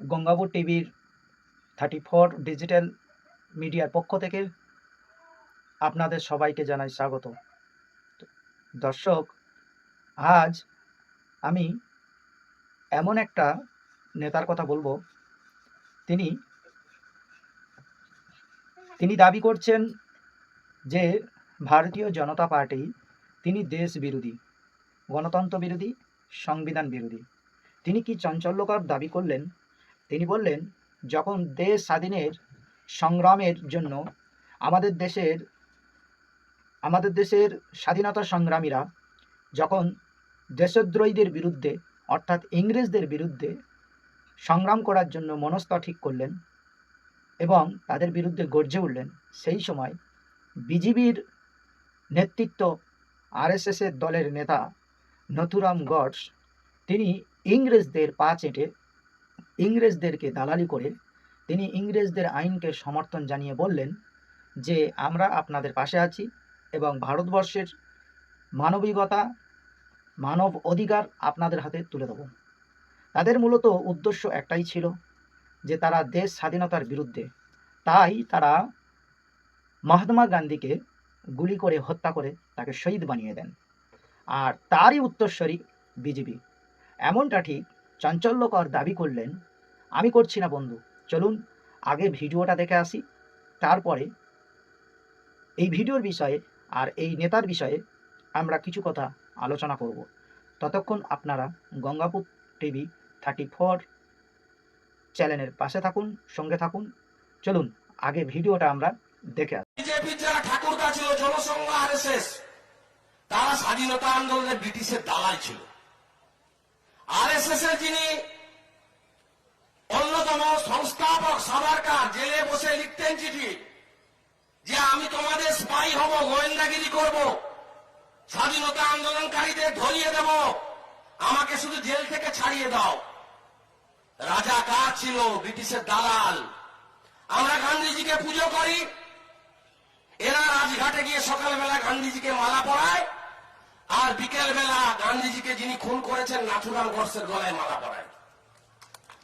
গঙ্গাপুর টিভির thirty four digital মিডিয়ার পক্ষ থেকে আপনাদের সবাইকে জানাই স্বাগত। দর্শক, আজ আমি এমন একটা নেতার কথা বলব, তিনি তিনি দাবি করছেন যে ভারতীয় জনতা পার্টি, তিনি দেশ বিরোধী, গণতন্ত্র বিরোধী, সংবিধান বিরোধী। তিনি কি চাঞ্চল্যকর দাবি করলেন? তিনি বললেন, যখন দেশ স্বাধীনের সংগ্রামের জন্য আমাদের দেশের আমাদের দেশের স্বাধীনতা সংগ্রামীরা যখন দেশদ্রোহীদের বিরুদ্ধে, অর্থাৎ ইংরেজদের বিরুদ্ধে সংগ্রাম করার জন্য মনস্থা ঠিক করলেন এবং তাদের বিরুদ্ধে গর্জে উঠলেন, সেই সময় বিজিবির নেতৃত্ব আরএসএসের দলের নেতা নথুরাম গডস তিনি ইংরেজদের পা চেটে ইংরেজদেরকে দালালি করে তিনি ইংরেজদের আইনকে সমর্থন জানিয়ে বললেন যে আমরা আপনাদের পাশে আছি এবং ভারতবর্ষের মানবিকতা, মানব অধিকার আপনাদের হাতে তুলে দেব। তাদের মূলত উদ্দেশ্য একটাই ছিল যে তারা দেশ স্বাধীনতার বিরুদ্ধে, তাই তারা মহাত্মা গান্ধীকে গুলি করে হত্যা করে তাকে শহীদ বানিয়ে দেন। আর তারই উত্তরস্বরী বিজেপি। এমনটা ঠিক চাঞ্চল্যকর দাবি করলেন, আমি করছি না বন্ধু, চলুন আগে ভিডিওটা দেখে আসি, তারপরে এই ভিডিওর বিষয়ে আর এই নেতার বিষয়ে আমরা কিছু কথা আলোচনা করব। ততক্ষণ আপনারা গঙ্গাপুর টিভি থার্টি ফোর চ্যানেলের পাশে থাকুন, সঙ্গে থাকুন। চলুন, আগে ভিডিওটা আমরা দেখে আসি। তারা স্বাধীনতা আন্দোলনে ব্রিটিশের দালাল ছিল। আরএসএস এর যিনি অন্যতম সংস্থাপক সাভারকার, জেলে বসে লিখতেন চিঠি, যে আমি তোমাদের স্পাই হব, গোয়েন্দাগিরি করব, স্বাধীনতা আন্দোলনকারীদের ধরিয়ে দেব, আমাকে শুধু জেল থেকে ছাড়িয়ে দাও। রাজা কার ছিল? ব্রিটিশের দালাল। আমরা গান্ধীজিকে পুজো করি, এরা রাজঘাটে গিয়ে সকালবেলা গান্ধীজিকে মালা পরায় আর বিকেল বেলা গান্ধীজিকে যিনি খুন করেছেন, নাথুরাম গডসের গলায় মালা পরায়।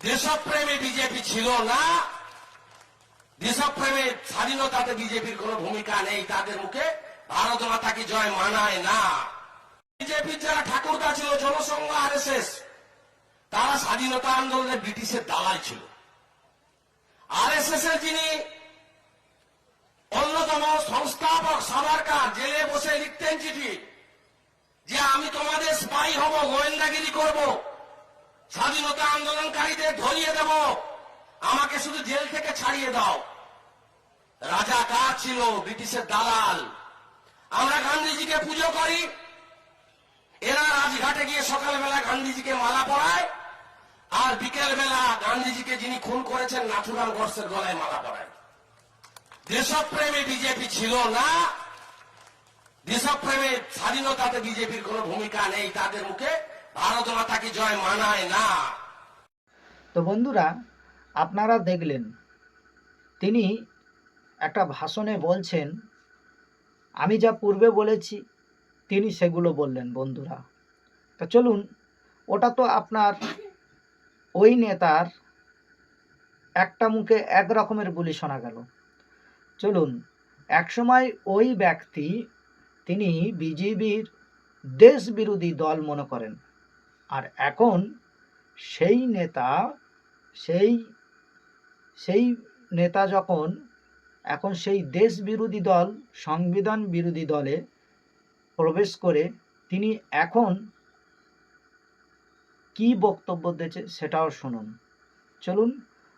দেশপ্রেমে বিজেপি ছিল না। দেশপ্রেমে স্বাধীনতাতে বিজেপির কোনো ভূমিকা নেই। তাদের মুখে ভারত মাতাকে জয় মানায় না। বিজেপির যারা ঠাকুরদা ছিল জনসংঘ আরএসএস তারা স্বাধীনতা আন্দোলনে ব্রিটিশের দালাল ছিল। আরএসএস এর যিনি অন্যতম সংস্থাপক সাভারকার, জেলে বসে লিখতেন চিঠি যে আমি তোমাদের স্পাই হব, গোয়েন্দাগিরি করব, স্বাধীনতা আন্দোলনকারীদের ধরিয়ে দেব। আমাকে শুধু জেল থেকে ছাড়িয়ে দাও। রাজা কার ছিল? ব্রিটিশের দালাল। আমরা গান্ধীজিকে পুজো করি। এরা রাজঘাটে গিয়ে সকালবেলা গান্ধীজিকে মালা পরায়, আর বিকেল বেলা গান্ধীজিকে যিনি খুন করেছেন নাথুরাম গডসের গলায় মালা পরায়। দেশপ্রেমে বিজেপি ছিল না। দেশপ্রেমে স্বাধীনতাতে বিজেপির কোনো ভূমিকা নেই, তাদের মুখে ভারত মাতাকে জয় মানায় না। তো বন্ধুরা, আপনারা দেখলেন, তিনি একটা ভাষণে বলছেন, আমি যা পূর্বে বলেছি, তিনি সেগুলো বললেন, বন্ধুরা। তো চলুন, ওটা তো আপনার ওই নেতার একটা মুখে এক রকমের বুলি শোনা গেল। চলুন, একসময় ওই ব্যক্তি তিনি বিজেপির দেশ বিরোধী দল মনে করেন। আর এখন সেই নেতা, সেই সেই নেতা যখন এখন সেই দেশ বিরোধী দল, সংবিধান বিরোধী দলে প্রবেশ করে, তিনি এখন কি বক্তব্য দিয়েছে সেটাও শুনুন। চলুন,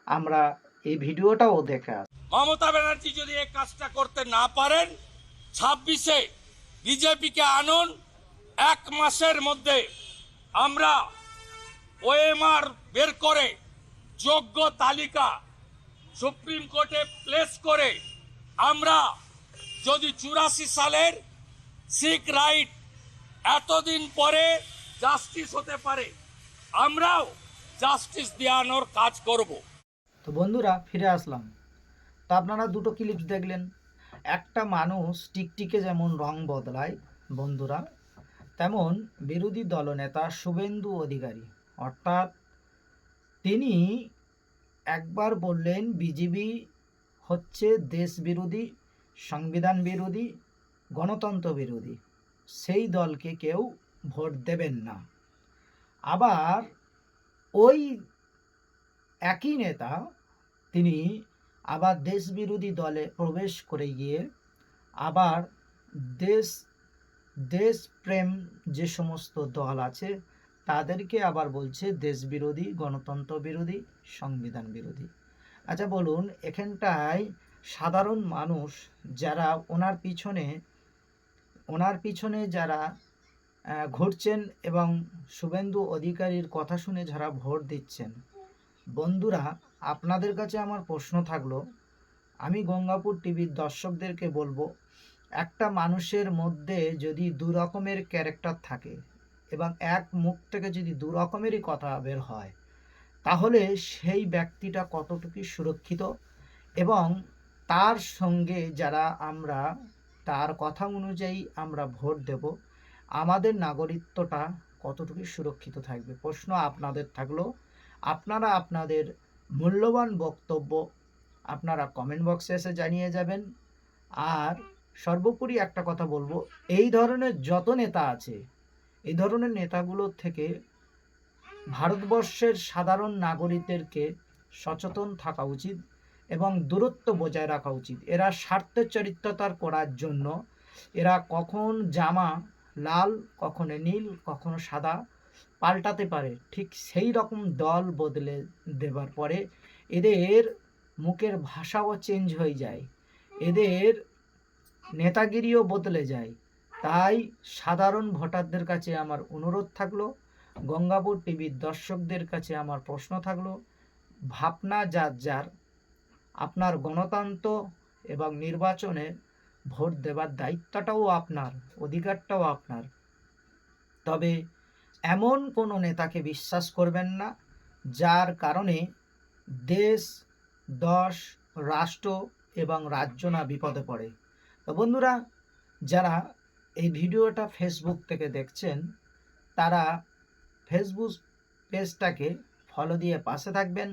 আমরা এই ভিডিওটাও দেখে আসি। মমতা ব্যানার্জি যদি এই কাজটা করতে না পারেন, ছাব্বিশে বিজেপিকে আনুন, এক মাসের মধ্যে আমরা ওএমআর বের করে যোগ্য তালিকা সুপ্রিম কোর্টে প্লেস করে আমরা যদি চুরাশি সালের শিখ রাইট এতদিন পরে জাস্টিস হতে পারে, আমরাও জাস্টিস দেওয়ানোর কাজ করব। তো বন্ধুরা, ফিরে আসলাম। তো আপনারা দুটো ক্লিপস দেখলেন। একটা মানুষ টিকটিকে যেমন রং বদলায়, বন্ধুরা, তেমন বিরোধী দলনেতা শুভেন্দু অধিকারী। অর্থাৎ তিনি একবার বললেন, বিজেপি হচ্ছে দেশ বিরোধী, সংবিধান বিরোধী, গণতন্ত্র বিরোধী। সেই দলকে কেউ ভোট দেবেন না। আবার ওই একই নেতা, তিনি আবার দেশ বিরোধী দলে প্রবেশ করে গিয়ে আবার দেশ, দেশপ্রেম যে সমস্ত দল আছে, তাদেরকে আবার বলছে দেশ বিরোধী গণতন্ত্র বিরোধী, সংবিধান বিরোধী। আচ্ছা বলুন, এখানটায় সাধারণ মানুষ যারা ওনার পিছনে ওনার পিছনে যারা ঘুরছেন এবং শুভেন্দু অধিকারীর কথা শুনে যারা ভোট দিচ্ছেন বন্ধুরা, আপনাদের কাছে আমার প্রশ্ন থাকল, আমি গঙ্গাপুর টিভির দর্শকদেরকে বলব, একটা মানুষের মধ্যে যদি দু রকমের ক্যারেক্টার থাকে এবং এক মুখ থেকে যদি দু রকমেরই কথা বের হয়, তাহলে সেই ব্যক্তিটা কতটুকু সুরক্ষিত এবং তার সঙ্গে যারা আমরা, তার কথা অনুযায়ী আমরা ভোট দেব, আমাদের নাগরিকত্বটা কতটুকু সুরক্ষিত থাকবে? প্রশ্ন আপনাদের থাকল। আপনারা আপনাদের মূল্যবান বক্তব্য আপনারা কমেন্ট বক্সে এসে জানিয়ে যাবেন। আর সর্বোপরি একটা কথা বলব, এই ধরনের যত নেতা আছে, এই ধরনের নেতাগুলোর থেকে ভারতবর্ষের সাধারণ নাগরিকদেরকে সচেতন থাকা উচিত এবং দূরত্ব বজায় রাখা উচিত। এরা স্বার্থ চরিত্রতার করার জন্য, এরা কখন জামা লাল, কখনো নীল, কখনো সাদা পাল্টাতে পারে। ঠিক সেই রকম দল বদলে দেবার পরে এদের মুখের ভাষাও চেঞ্জ হয়ে যায়। এদের নেতাগিরিও বদলে যায়। তাই সাধারণ ভোটারদের কাছে আমার অনুরোধ থাকল, গঙ্গাপুর টিভির দর্শকদের কাছে আমার প্রশ্ন থাকল, ভাবনা যার যার, আপনার গণতন্ত্র এবং নির্বাচনে ভোট দেবার দায়িত্বটাও আপনার, অধিকারটাও আপনার। তবে এমন কোনো নেতাকে বিশ্বাস করবেন না, যার কারণে দেশ, দশ, রাষ্ট্র এবং রাজ্য না বিপদে পড়ে। তো বন্ধুরা, যারা এই ভিডিওটা ফেসবুক থেকে দেখছেন, তারা ফেসবুক পেজটাকে ফলো দিয়ে পাশে থাকবেন।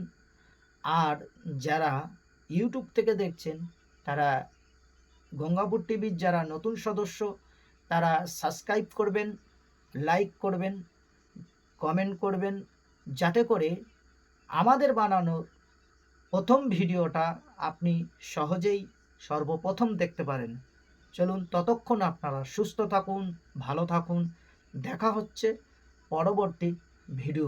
আর যারা ইউটিউব থেকে দেখছেন, তারা গঙ্গাপুর টিভির যারা নতুন সদস্য, তারা সাবস্ক্রাইব করবেন লাইক করবেন কমেন্ট করবেন যাতে করে আমাদের বানানো প্রথম ভিডিওটা আপনি সহজেই সর্বপ্রথম দেখতে পারেন। চলুন ততক্ষণ আপনারা সুস্থ থাকুন, ভালো থাকুন। দেখা হচ্ছে পরবর্তী ভিডিও